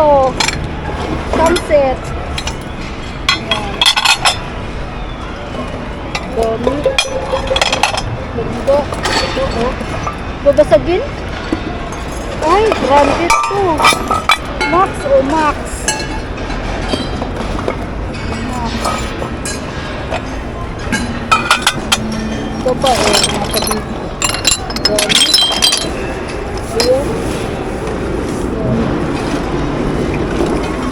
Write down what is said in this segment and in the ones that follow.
Sunset. Ayan. Dami. Ganda. Ito, oh. Babasagin? Ay, branded to. Max, oh, Max. Ito pa, eh, mga kabibig. Dami. Ayan.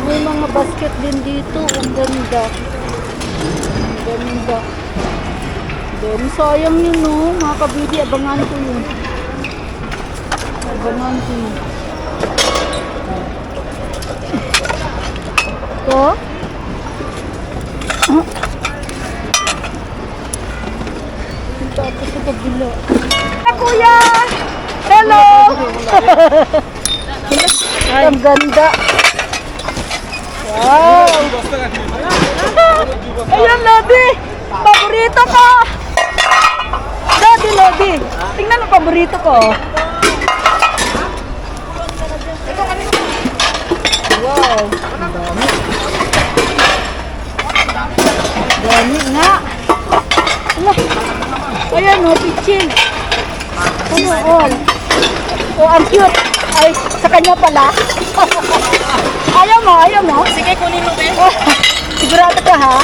May mga basket din dito. Ang ganda. Ganda. Then, sayang yun, no? Mga kabibi, abangan ko yun. Abangan ko yun. Ito. Tapos sa kabila. Kuya! Hello! Ang ganda. Wow! Ayan, Lodi! Paborito ko! Lodi, Lodi! Tingnan ang paborito ko. Wow! Ang dami. Dami nga. Ala. Ayan o, pitchin. Ano, all. Oh, ang cute. Ay, sa kanya pala. ayaw mo, ayaw mo. Sige, kunin mo, Ben. Sigurado ka ha?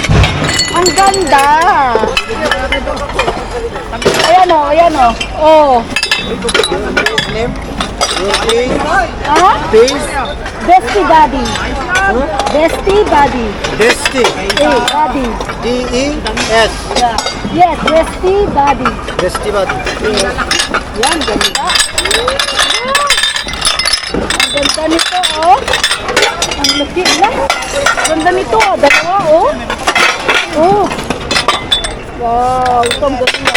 Ang ganda. Ayan o, ayan o. Oh. Ha? Bestie Daddy. Bestie Daddy. Desti. Eh, Daddy. D-E-S. Yeah. Yes, Bestie Daddy. Desti Badi. Yan, ganda. Ang ganda nito, oh. Ganda nito, oh. Dalawa, oh. Oh. Wow, ito ang ganda.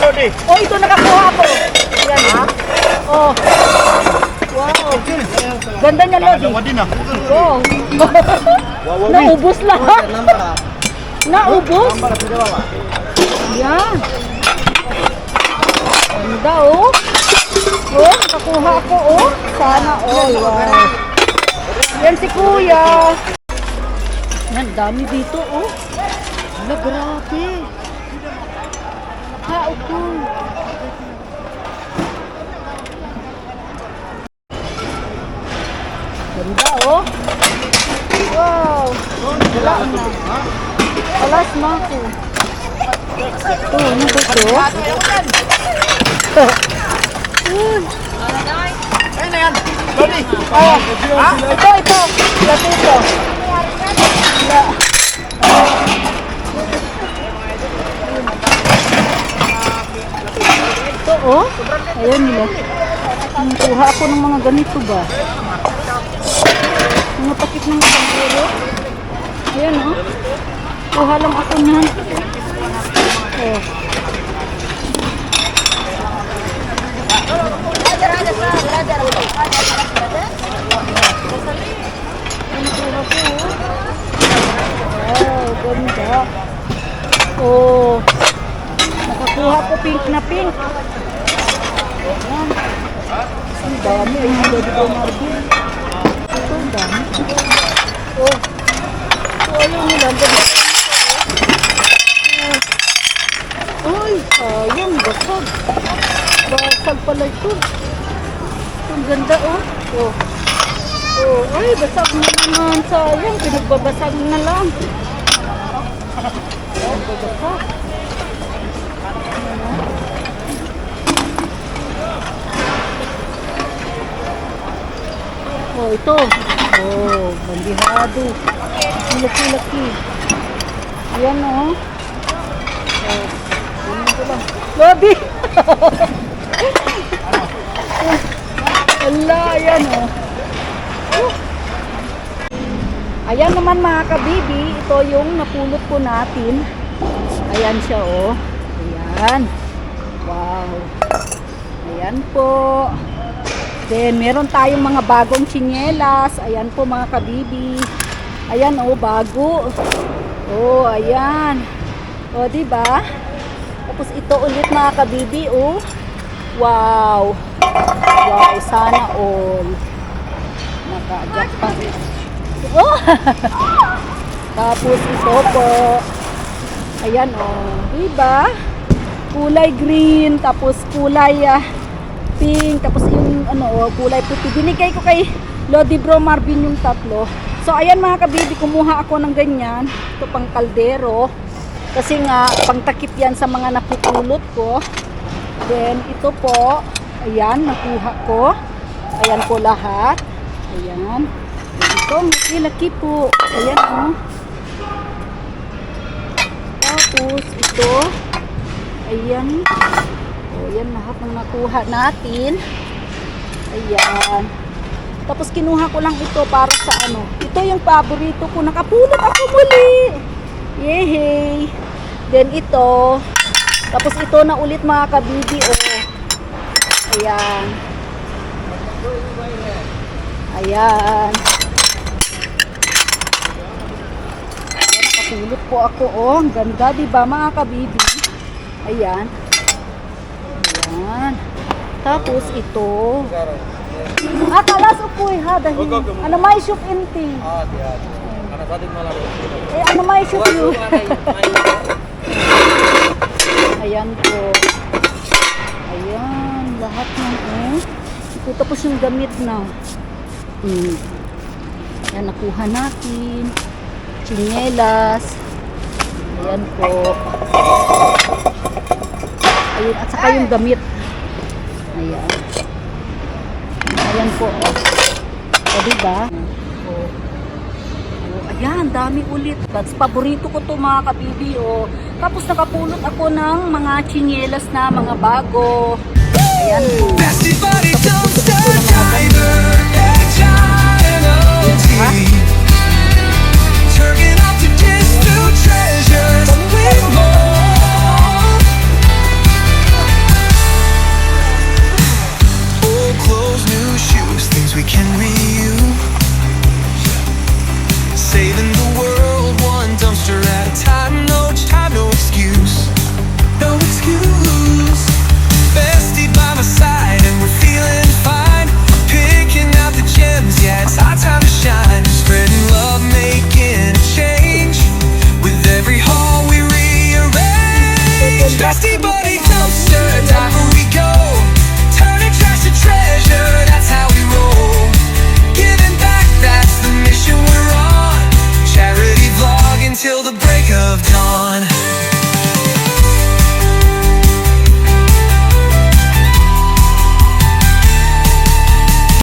Lodi. Oh, ito nakakuha ko. Yan, ha? Oh. Wow. Ganda niya, Lodi. Wow. Naubos lahat. Naubos? Yan. Ganda, oh. Oh, nakakuha ako, oh. Sana all. Wow. Yan si Kuya. Yan, dami dito, oh. Ala, grabe. Tao ko. Ganda, oh. Wow. Wala na. Na ako. Ito, ano ba ito? Ayun na yan. Lodi. Oh, ito, ito. Ito, ito. Ito, oh. Ayan nila. Kuha ako ng mga ganito ba? Mga takip ng tamburo. Ayan, oh. Kuha lang ako niyan. Oh. Ang kuha ko, oh. Wow, ganda. Oh. Nakakuha ko pink na pink. Ayan. Ang dami. Ay, hindi ko marbil. Ito, ang dami. Oh. So, ayaw nila. Ang. Oh. Ay, sayang. Basag. Basag pala. Ito, Ang ganda, oh. Oh. Oh, ay, basag na naman. Sayang. Pinagbabasag na lang. Oh, ito. Oh, bandihado. Laki-laki. Yan, oh. Oh, kunin ko lang. Lodi! Ala, yan, oh. Oh. Ayan naman mga kabibi, ito yung napulot ko natin. Ayan siya, oh. Ayan. Wow. Ayan po. Then, meron tayong mga bagong tsinelas. Ayan po mga kabibi. Ayan, oh, bago. Oh, ayan. Oh, di ba? Tapos ito ulit mga kabibi, oh. Wow. Wow, sana all. Naka-adjust pa. Oh! Tapos ito po. Ayan oh. Diba? Kulay green, tapos kulay ah, pink, tapos yung ano, oh, kulay puti. Binigay ko kay Lodi Bro Marvin yung tatlo. So ayan mga kabibi, kumuha ako ng ganyan. Ito pang kaldero. Kasi nga, pangtakip yan sa mga napupulot ko. Then, ito po, ayan, nakuha ko. Ayan po lahat. Ayan. Ito, laki-laki po. Ayan, oh. Tapos, ito. Ayan. O, yan lahat ng nakuha natin. Ayan. Tapos, kinuha ko lang ito para sa ano. Ito yung paborito ko. Nakapulot ako muli. Yehey. Then, ito. Tapos, ito na ulit mga kabibi. O. Ayan. Ayan. Nakapulot po ako. Oh, ang ganda, di ba mga kabibi? Ayan. Ayan. Tapos ito. Ah, kalas upoy ha. Dahil, ano may shop inti. Ah, dia. Anak tadi malah. Eh, ano may shop you? Ayan po. Ayan. Lahat ng eh. Ito tapos yung damit na. Hmm. Ayan, nakuha natin. Chinelas. Ayan po. Ayun, at saka yung damit. Ayan. Ayan po. Oh. O, diba? Oh. Oh, ayan, dami ulit. That's paborito ko to mga kabibi. Oh. Tapos nakapulot ako ng mga chinelas na mga bago. Ayan po.